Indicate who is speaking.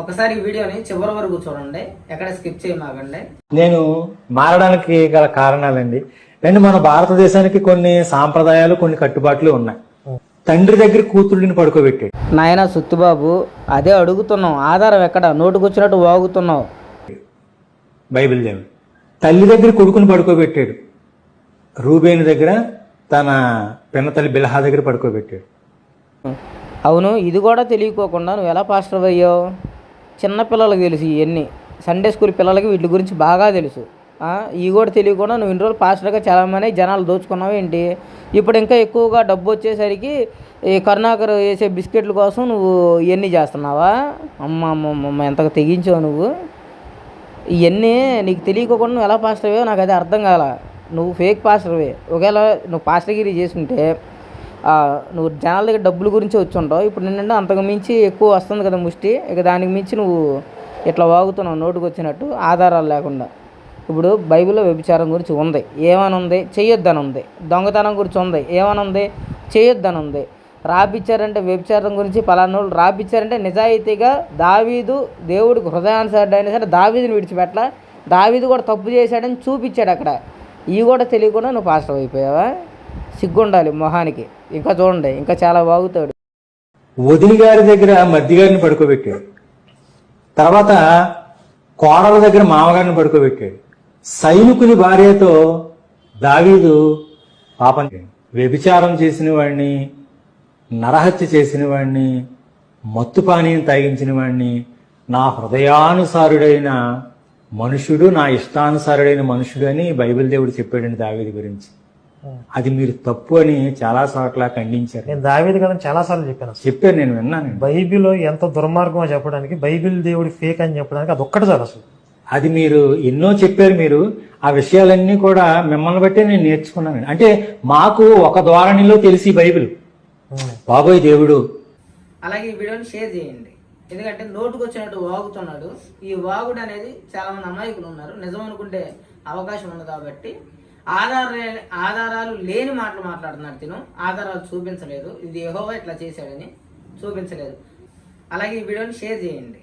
Speaker 1: ఒకసారి ఈ వీడియోని చివరి వరకు చూడండి. ఎక్కడ స్కిప్ చేయమాకండి.
Speaker 2: నేను మారడానికి గల కారణాలండి. అండ్ మన భారతదేశానికి కొన్ని సాంప్రదాయాలు కొన్ని కట్టుబాట్లు ఉన్నాయి. తండ్రి దగ్గర కూతుళ్ళని పడుకోబెట్టాడు
Speaker 1: నాయన సుత్తుబాబు అదే అడుగుతున్నాం ఆధారం ఎక్కడ? నోటుకొచ్చినట్టు వాగుతున్నావు.
Speaker 2: బైబిల్ దేవుడు. తల్లి దగ్గర కొడుకుని పడుకోబెట్టాడు. రూబేని దగ్గర తన పిన్నతల్లి బిలహా దగ్గర పడుకోబెట్టాడు.
Speaker 1: అవును ఇది కూడా తెలియకోకుండా నువ్వు ఎలా పాస్టర్ అయ్యావు? చిన్నపిల్లలకు తెలుసు ఇవన్నీ సండే స్కూల్ పిల్లలకి వీటి గురించి బాగా తెలుసు. ఇవి కూడా తెలియకుండా నువ్వు ఇన్ని రోజులు పాస్టర్గా చాలామంది జనాలు దోచుకున్నావు ఏంటి? ఇప్పుడు ఇంకా ఎక్కువగా డబ్బు వచ్చేసరికి ఈ కరుణాకర్ వేసే బిస్కెట్ల కోసం నువ్వు ఇవన్నీ చేస్తున్నావా? అమ్మ అమ్మ అమ్మ, ఎంతగా తెగించావు నువ్వు? ఇవన్నీ నీకు తెలియకోకుండా నువ్వు ఎలా పాస్టర్ నాకు అది అర్థం కాల. నువ్వు ఫేక్ పాస్టర్వే ఒకవేళ నువ్వు పాస్టర్గిరి చేసుకుంటే నువ్వు జనాల దగ్గర డబ్బుల గురించి వచ్చి ఉంటావు. ఇప్పుడు నిన్నంటే అంతకు మించి ఎక్కువ వస్తుంది కదా ముష్టి. ఇక దానికి మించి నువ్వు ఇట్లా వాగుతున్నావు నోటుకు వచ్చినట్టు ఆధారాలు లేకుండా. ఇప్పుడు బైబిల్లో వ్యభిచారం గురించి ఉంది. ఏమని ఉంది చేయొద్దని ఉంది దొంగతనం గురించి ఉంది. ఏమని ఉంది చేయొద్దని ఉంది రాపిచ్చారంటే వ్యభిచారం గురించి పలానోళ్ళు రాపిచ్చారంటే నిజాయితీగా దావీదు దేవుడికి హృదయానుసారుడు అయినా సరే దావీదుని విడిచిపెట్ల దావీదు కూడా తప్పు చేశాడని చూపించాడు అక్కడ. ఇవి కూడా తెలియకుండా నువ్వు పాస్టర్ అయిపోయావా? సిగ్గుండాలి మొహానికి. ఇంకా చూడండి ఇంకా చాలా బాగుతాడు.
Speaker 2: వదిలి గారి దగ్గర మద్దిగారిని పడుకోబెట్టాడు తర్వాత కోడల దగ్గర మామగారిని పడుకోబెట్టాడు సైనికుని భార్యతో దావీదు పాపం వ్యభిచారం చేసిన వాడిని నరహత్య చేసిన వాడిని మత్తు పానీయం తాగించిన వాడిని నా హృదయానుసారుడైన మనుషుడు నా ఇష్టానుసారుడైన మనుషుడు అని బైబిల్ దేవుడు చెప్పాడండి దావీది గురించి. అది మీరు తప్పు అని చాలా చోట్ల ఖండించారు.
Speaker 3: నేను దావేది కదా చాలా సార్లు చెప్పాను.
Speaker 2: చెప్పాను నేను విన్నాను.
Speaker 3: బైబిల్ ఎంత దుర్మార్గమో చెప్పడానికి బైబిల్ దేవుడి ఫేక్ అని చెప్పడానికి అది ఒక్కటి చాలు అసలు.
Speaker 2: అది మీరు ఎన్నో చెప్పారు మీరు ఆ విషయాలన్నీ కూడా మిమ్మల్ని బట్టే నేను నేర్చుకున్నాను. అంటే మాకు ఒక ద్వారణిలో తెలిసి బైబిల్. బాబోయ్ దేవుడు.
Speaker 1: అలాగే ఈ వీడియోని షేర్ చేయండి. ఎందుకంటే నోటుకు వచ్చినట్టు వాగుతున్నాడు. ఈ వాగుడు అనేది చాలా మంది అమాయకులు ఉన్నారు. నిజం అనుకుంటే అవకాశం ఉంది కాబట్టి ఆధార ఆధారాలు లేని మాటలు మాట్లాడుతున్నాడు తిను. ఆధారాలు చూపించలేదు. ఇది యెహోవా ఇట్లా చేశాడని చూపించలేదు. అలాగే ఈ వీడియోని షేర్ చేయండి.